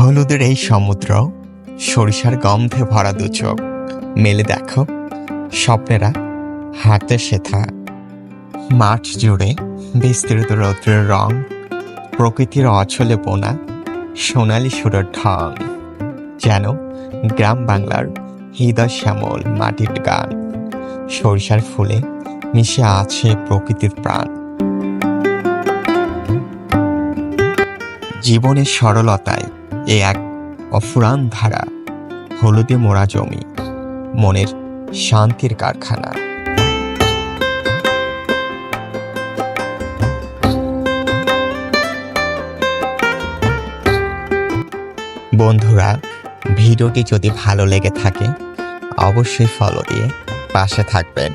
হলুদের এই সমুদ্র, সরিষার গন্ধে ভরা দু চোখ। মেলে দেখো, স্বপ্নেরা হাতে শেথা মাঠ জুড়ে বিস্তৃত রৌদ্রের রং, প্রকৃতির অচলে বোনা সোনালি সুরের ঢং। যেন গ্রাম বাংলার হৃদয় শ্যামল মাটির গান। সরিষার ফুলে মিশে আছে প্রকৃতির প্রাণ। জীবনের সরলতায় এ এক অফুরান ধারা, হলুদে মোড়া জমি, মনের শান্তির কারখানা। বন্ধুরা, ভিডিওটি যদি ভালো লেগে থাকে, অবশ্যই ফলো দিয়ে পাশে থাকবেন।